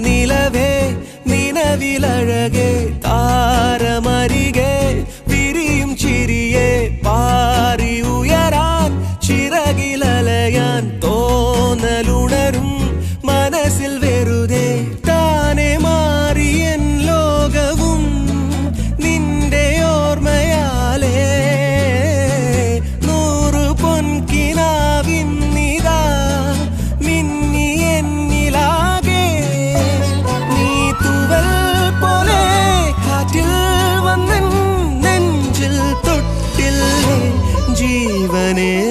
நிலவே நினவில் அழகே தா மகனே